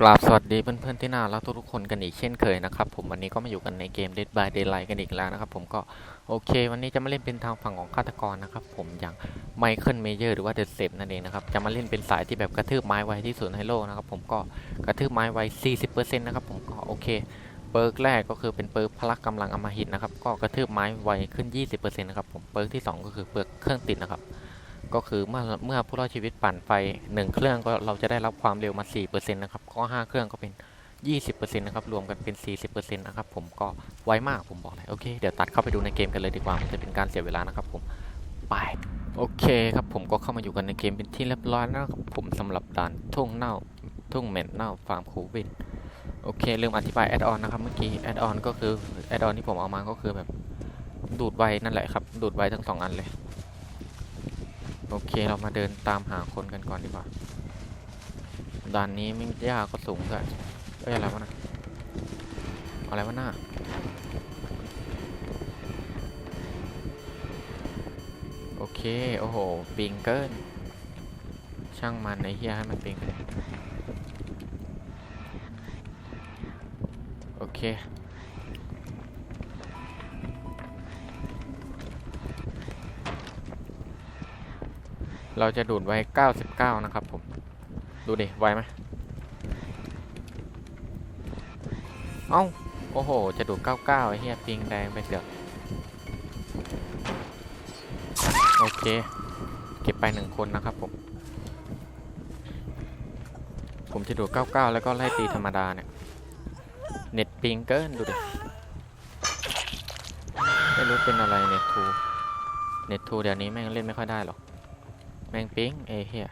กราบสวัสดีเพื่อนๆที่น่ารักทุกๆคนกันอีกเช่นเคยนะครับผมวันนี้ก็มาอยู่กันในเกม Dead by Daylight กันอีกแล้วนะครับผมก็โอเค วันนี้จะมาเล่นเป็นทางฝั่งของฆาตกรนะครับผมอย่างไมเคิลเมเยอร์หรือว่าเดอะเซฟนั่นเองนะครับจะมาเล่นเป็นสายที่แบบกระทืบไม้ไวที่สุดในโลกนะครับผมก็กระทืบไม้ไว 40%นะครับผมก็โอเคเปิร์กแรกก็คือเป็นเปิร์กพละกำลังอมหิตนะครับก็กระทืบไม้ไวขึ้น 20%นะครับผมเปิร์กที่สองก็คือเปิร์กเครื่องติดนะครับ ก็คือเมื่อเมื่อผู้รอดชีวิตปั่นไฟ 1 เครื่องก็เราจะได้รับความเร็วมา 4%นะครับ ก็ 5 เครื่องก็เป็น 20%นะครับ รวมกันเป็น 40%นะครับผมก็ไวมากผมบอกเลย โอเค เดี๋ยวตัดเข้าไปดูในเกมกันเลยดีกว่า มันจะเป็นการเสียเวลานะครับผมไปโอเคครับผมก็เข้ามาอยู่กันในเกมเป็นที่เรียบร้อยนะครับผมสำหรับด่านทุ่งเน่าทุ่งเหม็นเน่าฟาร์มโควิดโอเคลืมอธิบายแอดออนนะครับเมื่อกี้แอดออนก็คือแอดออนที่ผมเอามาก็คือแบบดูดไวนั่นแหละครับ ดูดไวทั้งสองอันเลย โอเคเรามาเดินตามหาคนกันก่อนดีกว่าด่านนี้ไม่ยากก็สูงด้วยเอ้ยอะไรวะนะอะไรวะหน้าโอเค โอ้โห ปิงเกิน ช่างมันไอ้เฮียให้มันปิงโอเค เราจะดูดไว้ 99 นะครับผม ดูดิ ไวไหมเอ้า โอ้โห จะดูด 99 ไอ้เหี้ยปิงแดงไปเกือบโอเค เก็บไปหนึ่งคนนะครับผม ผมจะดูด 99 แล้วก็ไล่ตีธรรมดาเนี่ย เน็ตปิงเกินดูดิ ไม่รู้เป็นอะไรเน็ตทู เน็ตทูเดี๋ยวนี้แม่งเล่นไม่ค่อยได้หรอก แมงปิงเอเฮีย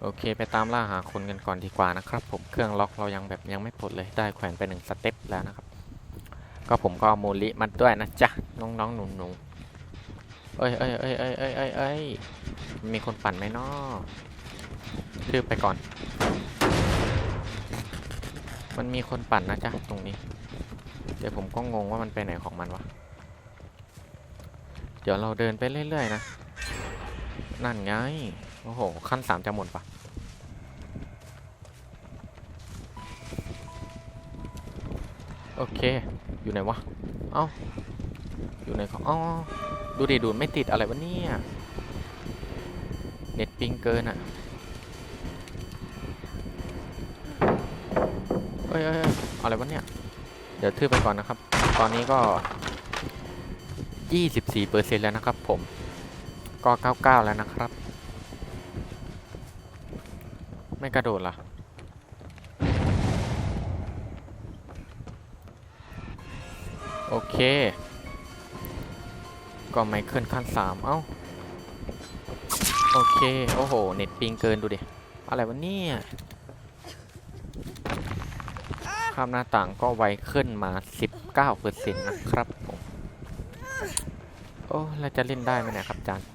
โอเค ไปตามล่าหาคนกันก่อนดีกว่านะครับผมเครื่องล็อกเรายังแบบยังไม่ปลดเลยได้แขวนไปหนึ่งสเต็ปแล้วนะครับ ก็ผมก็เอาโมลิมาด้วยนะจ๊ะ น้องน้องๆหนูหนูๆเอ้ยเอ้ยเอ้ยเอ้ยเอ้ยเอ้ยเอ้ยมีคนปั่นไหมนาะรีบไปก่อน มันมีคนปั่นนะจ๊ะ ตรงนี้ เดี๋ยวผมก็งงว่ามันไปไหนของมันวะ เดี๋ยวเราเดินไปเรื่อยๆนะ นั่นไง โอ้โห ขั้นสามจะหมดปะโอเค อยู่ไหนวะ เอ้า อยู่ไหนของอ๋อดูดิ ดูดไม่ติดอะไรวะเนี่ย เน็ตปิงเกินอะเอ้ยเอ้ยเอ้ยอะไรวะเนี่ย เดี๋ยวทื่อไปก่อนนะครับ ตอนนี้ก็ 24%แล้วนะครับผม ก็99 แล้วนะครับ ไม่กระโดดล่ะโอเค ก็ไม่เคิลขั้น 3 เอ้า โอเค โอ้โห เน็ตปิงเกินดูดิ อะไรวะเนี่ย ข้ามหน้าต่างก็ไวขึ้นมา 19%นะครับผม โอ้เราจะเล่นได้ไหมเนี่ยครับอาจารย์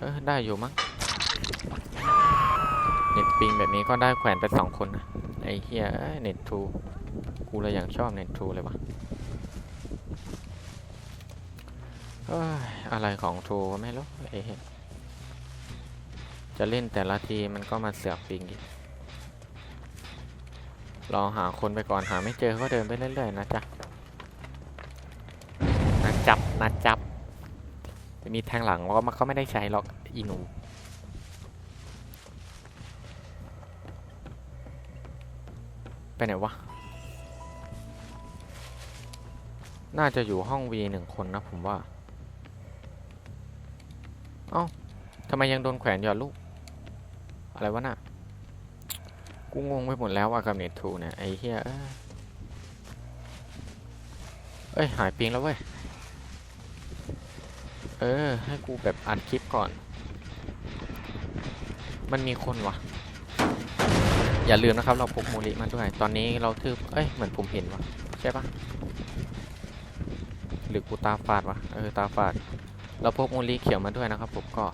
เออได้อยู่มั้งเน็ตปิงแบบนี้ก็ได้แขวนไปสองคนนะไอ้เฮียเน็ตทูกูเลยอย่างชอบเน็ตทูเลยวะอะไรของทูไม่รู้ไอ้เหี้ยจะเล่นแต่ละทีมันก็มาเสือกปิงอีกรอหาคนไปก่อนหาไม่เจอก็เดินไปเรื่อยๆนะจ๊ะนะจับนะจับ จะมีแทงหลังก็มันก็ไม่ได้ใช้หรอกอีหนูไปไหนวะ น่าจะอยู่ห้อง V หนึ่งคนนะผมว่า เอ้าทำไมยังโดนแขวนอยู่อะลูก อะไรวะน่ะ กูงงไปหมดแล้วว่ากับเน็ตทูเนี่ย ไอ้เหี้ยเอ้ยเอ้ยหายปิงแล้วเว้ย เออ ให้กูแบบอัดคลิปก่อน มันมีคนวะอย่าลืมนะครับ เราพกโมลิมาด้วย ตอนนี้เราทืบเอ้ย เหมือนผมเห็นวะใช่ปะหรือกูตาฝาดวะ เออ ตาฝาด เราพกโมลิเขียวมาด้วยนะครับผมก็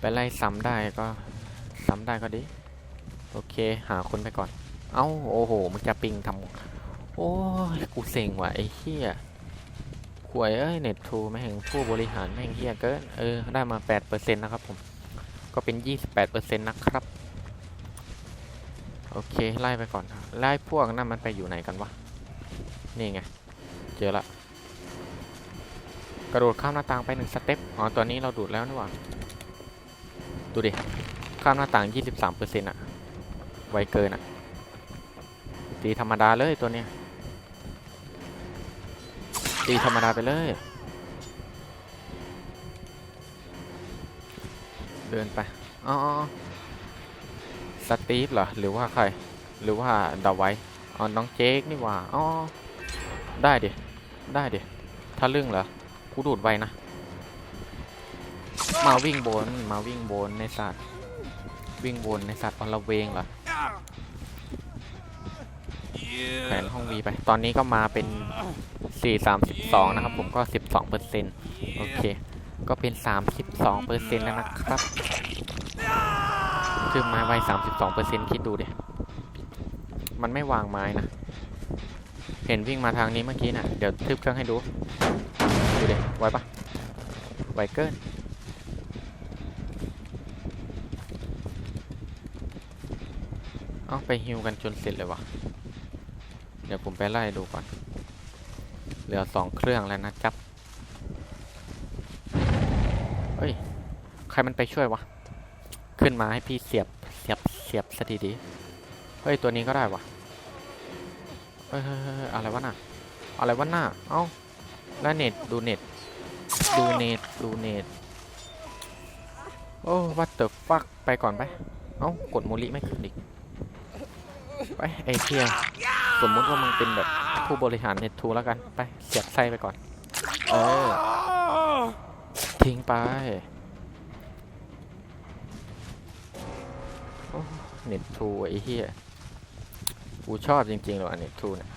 ไปไล่ซ้ำได้ก็ ซ้ำได้ก็ดี โอเค หาคนไปก่อน เอ้า โอ้โหมึงจะปิงทำโอ้ย กูเซ็งว่ะไอ้เหี้ย หวยเอ้ยเน็ตทูแม่งผู้บริหารแม่งเฮียเกินเออได้มา 8%นะครับผม ก็เป็น 28%นะครับ โอเค ไล่ไปก่อน ไล่พวกนั่นมันไปอยู่ไหนกันวะ นี่ไง เจอละ กระโดดข้ามหน้าต่างไปหนึ่งสเต็ป อ๋อตัวนี้เราดูดแล้วนี่หว่า ดูดิ ข้ามหน้าต่าง 23%อะไวเกินอะตีธรรมดาเลยตัวเนี้ย ตีธรรมดาไปเลย เดินไป อ๋อสตีฟเหรอ หรือว่าใคร หรือว่าดาไว้อ๋อน้องเจคนี่ว่าอ๋อได้ดิ ได้ดิถ้าเรื่องเหรอ กูดูดไวนะ มาวิ่งบน มาวิ่งบนในสัตว์ วิ่งบนในสัตว์อละเวงเหรอแผนห้องวีไป ตอนนี้ก็มาเป็น 4 32นะครับผมก็ 12เปอร์เซ็นต์โอเค ก็เป็น 32เปอร์เซ็นต์แล้วนะครับ คือไม้ไว32เปอร์เซ็นต์คิดดูดิมันไม่วางไม้นะ เห็นวิ่งมาทางนี้เมื่อกี้นะ่ะ เดี๋ยวทึบเครื่องให้ดู ดูดิไวปะไวเกินเอาไปฮิวกันจนเสร็จเลยวะเดี๋ยวผมไปไล่ดูก่อน เหลือสองเครื่องแล้วนะจับเฮ้ย ใครมันไปช่วยวะ ขึ้นมาให้พี่เสียบ เสียบ เสียบสถีดี เฮ้ย ตัวนี้ก็ได้วะเฮ้ยอะไรวะน่ะ อะไรวะน่ะ เอ้า แล้วเน็ต ดูเน็ต ดูเน็ต ดูเน็ต โอ้ what the fuck ไปก่อนไป เอ้ากดโมลิไม่ขึ้นอีก ไปไอ้เทีย สมมติว่ามึงเป็นแบบผู้บริหารเน็ตทูแล้วกัน ไปเสียบไส้ไปก่อน เออ ทิ้งไปเน็ตทูไอ้เหี้ย กูชอบจริงๆเลยอันเน็ตทูเนี่ย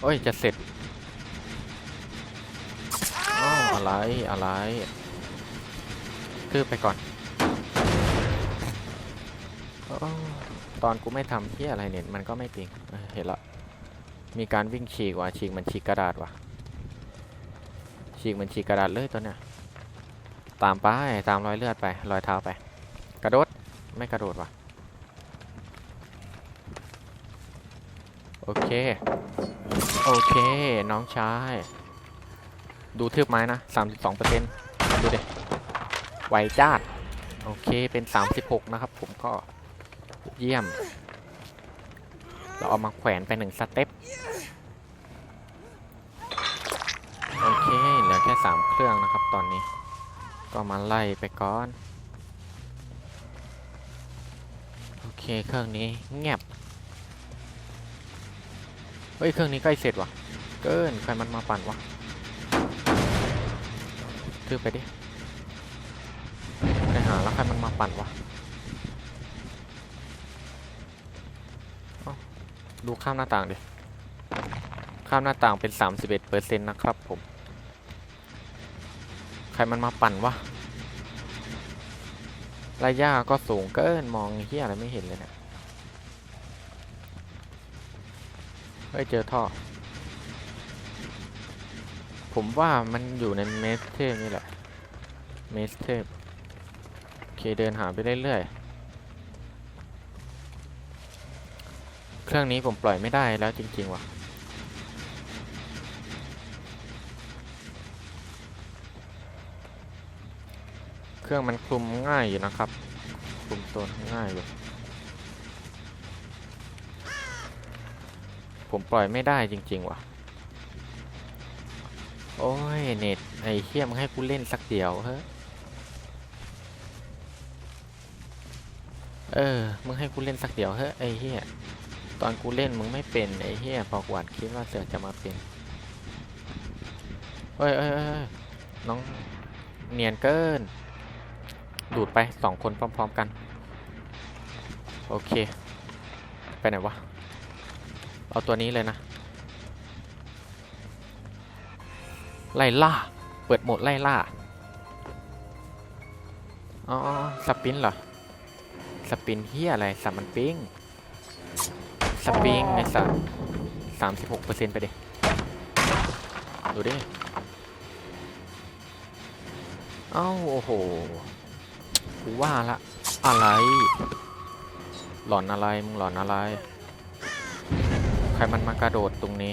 โอ้ย จะเสร็จอ้าวอะไร อะไร คือไปก่อน ตอนกูไม่ทำเหี้ยอะไรเนี่ยมันก็ไม่ปิงเเห็นละ มีการวิ่งฉีกว่ะฉีกมันฉีกกระดาษว่ะ ฉีกมันฉีกกระดาษเลยตัวเนี้ย ตามไปตามรอยเลือดไปรอยเท้าไป กระโดดไม่กระโดดว่ะ โอเค โอเค น้องชาย ดูทืบไม้นะ 32เปอร์เซ็นต์ดูดิไวจ้าด โอเคเป็น 36 นะครับผมก็ เยี่ยม เราเอามาแขวนไปหนึ่งสเต็ป โอเค เหลือแค่3เครื่องนะครับตอนนี้ ก็มาไล่ไปก่อน โอเค เครื่องนี้เงียบ เฮ้ย เครื่องนี้ใกล้เสร็จว่ะ เกิน ใครมันมาปั่นวะคือไปดิไปหาแล้วใครมันมาปั่นวะเอ้า ดูข้ามหน้าต่างดิข้ามหน้าต่างเป็น 31เปอร์เซ็นต์นะครับผม ใครมันมาปั่นวะระยะก็สูงเกินมองเฮียอะไรไม่เห็นเลยเนะี่ยเฮ้ยเจอท่อ ผมว่ามันอยู่ในเมสเทพนี่แหละ เมสเทพโอเคเดินหาไปเรื่อยๆ เครื่องนี้ผมปล่อยไม่ได้แล้วจริง ๆ ว่ะ เครื่องมันคลุมง่ายอยู่นะครับ คลุมตัวง่ายอยู่ ผมปล่อยไม่ได้จริง ๆ ว่ะ โอ้ย เน็ต ไอ้เขี้ยมให้กูเล่นสักเดียวเฮ้ยเออ มึงให้กูเล่นสักเดียวเฮ้ยไอ้เฮีย ตอนกูเล่นมึงไม่เป็นไอ้เฮียพอกวาดคิดว่าเสือจะมาเป็นเอ้ยเอ้ยเอ้ยน้องเนียนเกิน ดูดไปสองคนพร้อม ๆกัน โอเค ไปไหนวะ เอาตัวนี้เลยนะ ไล่ล่า เปิดโหมดไล่ล่า อ๋ออ๋อสปินเหรอ สปินเฮียอะไรสัมมันปิ้ง สปริงไอ้สัสสามสิบหกเปอร์เซ็นต์ไปดิดูดิ เอ้า โอ้โห กูว่าละ อะไร หลอนอะไร มึงหลอนอะไร ใครมันมากระโดดตรงนี้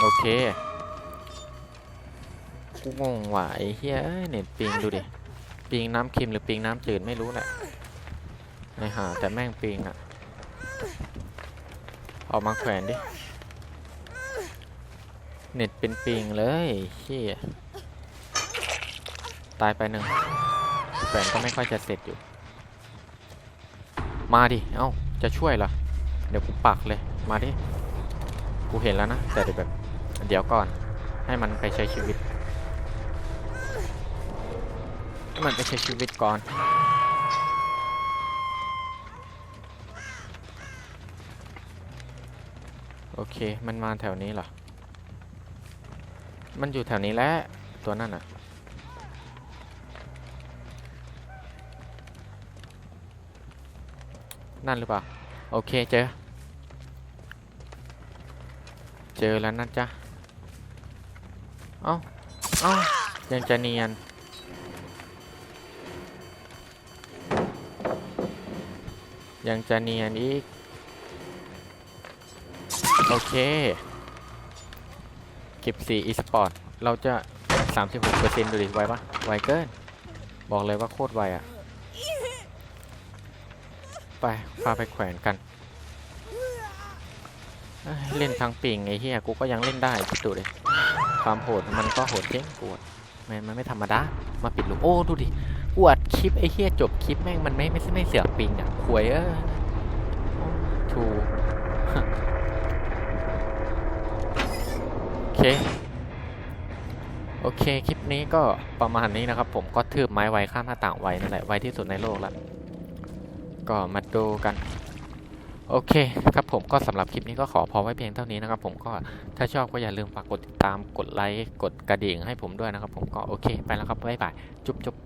โอเค กูงงว่ะไอ้เหี้ยเน็ตปิงดูดิ ปิงน้ำเค็มหรือปิงน้ำจืดไม่รู้แหละ ไอ้ห่าแต่แม่งปิงอะออกมาแขวนดิ เน็ตเป็นปิงเลยเฮียตายไปหนึ่งแขวนก็ไม่ค่อยจะเสร็จอยู่ มาดิ เอ้า จะช่วยเหรอ เดี๋ยวกูปักเลย มาดิ กูเห็นแล้วนะ แต่เดี๋ยวแบบ เดี๋ยวก่อน ให้มันไปใช้ชีวิตให้มันไปใช้ชีวิตก่อน โอ เค มันมาแถวนี้เหรอ มันอยู่แถวนี้แหละตัวนั่นอะ นั่นหรือเปล่า โอเคเจอ เจอแล้วนะจ๊ะ เอ้า เอ้า ยังจะเนียนยังจะเนียนอีก โอเค เก็บสีอีสปอร์ตเราจะ 36%ดูดิ ไวปะไวเกิน บอกเลยว่าโคตรไวอะไปพาไปแขวนกัน เล่นทางปิงไอ้เหี้ยกูก็ยังเล่นได้คิดดูเลยความโหดมันก็โหดเจ๊งปวดมันมันไม่ธรรมดา มาปิดลูกโอ้ ดูดิกูอัดคลิปไอ้เหี้ยจบคลิปแม่งมันไม่ไม่ไม่เสือกปิงอะหวยเออถู โอ เค โอเค คลิปนี้ก็ประมาณนี้นะครับ ผมก็ทืบไม้ไวข้ามหน้าต่างไวนั่นแหละไวที่สุดในโลกแล้วก็มาดูกัน โอเคครับผมก็สำหรับคลิปนี้ก็ขอพอไว้เพียงเท่านี้นะครับ ผมก็ถ้าชอบก็อย่าลืมฝากกดติดตามกดไลค์กดกระดิ่งให้ผมด้วยนะครับ ผมก็โอเคไปแล้วครับบ๊ายบายจุ๊บจุ๊บ